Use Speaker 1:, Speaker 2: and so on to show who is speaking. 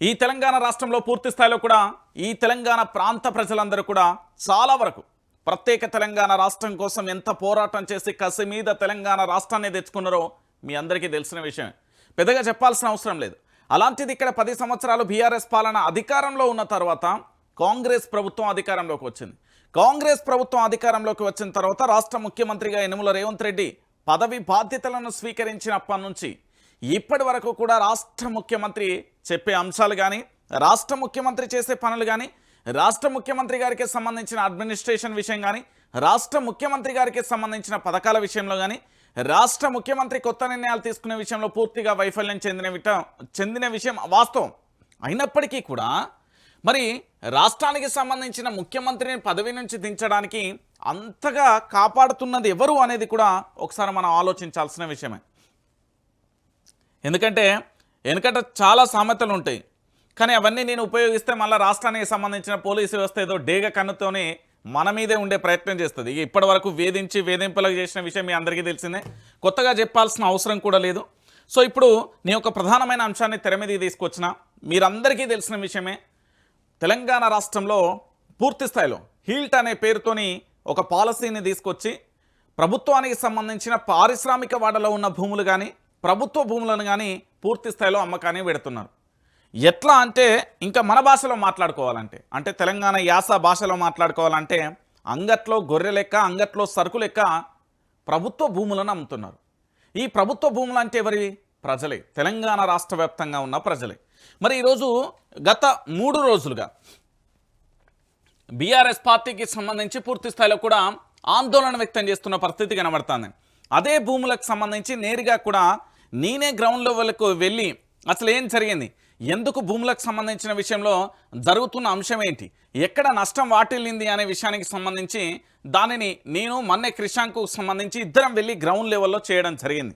Speaker 1: ఈ తెలంగాణ రాష్ట్రంలో పూర్తి స్థాయిలో కూడా ఈ తెలంగాణ ప్రాంత ప్రజలందరూ కూడా చాలా వరకు ప్రత్యేక తెలంగాణ రాష్ట్రం కోసం ఎంత పోరాటం చేసి కసి మీద తెలంగాణ రాష్ట్రాన్ని తెచ్చుకున్నారో మీ అందరికీ తెలిసిన విషయం పెద్దగా చెప్పాల్సిన అవసరం లేదు. అలాంటిది ఇక్కడ పది సంవత్సరాలు బీఆర్ఎస్ పాలన అధికారంలో ఉన్న తర్వాత కాంగ్రెస్ ప్రభుత్వం అధికారంలోకి వచ్చింది. కాంగ్రెస్ ప్రభుత్వం అధికారంలోకి వచ్చిన తర్వాత రాష్ట్ర ముఖ్యమంత్రిగా యనుమల రేవంత్ రెడ్డి పదవి బాధ్యతలను స్వీకరించినప్పటి నుంచి ఇప్పటి వరకు కూడా రాష్ట్ర ముఖ్యమంత్రి చెప్పే అంశాలు కానీ రాష్ట్ర ముఖ్యమంత్రి చేసే పనులు కానీ రాష్ట్ర ముఖ్యమంత్రి గారికి సంబంధించిన అడ్మినిస్ట్రేషన్ విషయం కానీ రాష్ట్ర ముఖ్యమంత్రి గారికి సంబంధించిన పథకాల విషయంలో కానీ రాష్ట్ర ముఖ్యమంత్రి కొత్త నిర్ణయాలు తీసుకునే విషయంలో పూర్తిగా వైఫల్యం చెందిన చెందిన విషయం వాస్తవం. అయినప్పటికీ కూడా మరి రాష్ట్రానికి సంబంధించిన ముఖ్యమంత్రిని పదవి నుంచి దించడానికి అంతగా కాపాడుతున్నది ఎవరు అనేది కూడా ఒకసారి మనం ఆలోచించాల్సిన విషయమే. ఎందుకంటే వెనుకట చాలా సామెతలు ఉంటాయి. కానీ అవన్నీ నేను ఉపయోగిస్తే మళ్ళీ రాష్ట్రానికి సంబంధించిన పోలీసు వ్యవస్థ ఏదో డేగ కన్నుతోనే మన మీదే ఉండే ప్రయత్నం చేస్తుంది. ఇప్పటి వరకు వేధించి వేధింపులకు చేసిన విషయం మీ అందరికీ తెలిసిందే. కొత్తగా చెప్పాల్సిన అవసరం కూడా లేదు. సో ఇప్పుడు నీ యొక్క ప్రధానమైన అంశాన్ని తెర మీద తీసుకొచ్చిన మీరందరికీ తెలిసిన విషయమే. తెలంగాణ రాష్ట్రంలో పూర్తి స్థాయిలో హీల్ట్ అనే పేరుతోని ఒక పాలసీని తీసుకొచ్చి ప్రభుత్వానికి సంబంధించిన పారిశ్రామిక వాడలో ఉన్న భూములు కానీ ప్రభుత్వ భూములను కానీ పూర్తి స్థాయిలో అమ్మకాన్ని పెడుతున్నారు. ఎట్లా అంటే ఇంకా మన భాషలో మాట్లాడుకోవాలంటే అంటే తెలంగాణ యాస భాషలో మాట్లాడుకోవాలంటే అంగట్లో గొర్రె లెక్క అంగట్లో సరుకు లెక్క ప్రభుత్వ భూములను అమ్ముతున్నారు. ఈ ప్రభుత్వ భూములు అంటే ఎవరి? ప్రజలే. తెలంగాణ రాష్ట్ర వ్యాప్తంగా ఉన్న ప్రజలే. మరి ఈరోజు గత మూడు రోజులుగా బీఆర్ఎస్ పార్టీకి సంబంధించి పూర్తి స్థాయిలో కూడా ఆందోళన వ్యక్తం చేస్తున్న పరిస్థితి కనబడుతుంది. అదే భూములకు సంబంధించి నేరుగా కూడా నేనే గ్రౌండ్ వాళ్ళకు వెళ్ళి అసలు ఏం జరిగింది? ఎందుకు భూములకు సంబంధించిన విషయంలో జరుగుతున్న అంశం ఏంటి? ఎక్కడ నష్టం వాటిల్లింది అనే విషయానికి సంబంధించి దానిని నేను మన్నే క్రిషాంకు సంబంధించి ఇద్దరం వెళ్ళి గ్రౌండ్ లెవెల్లో చేయడం జరిగింది.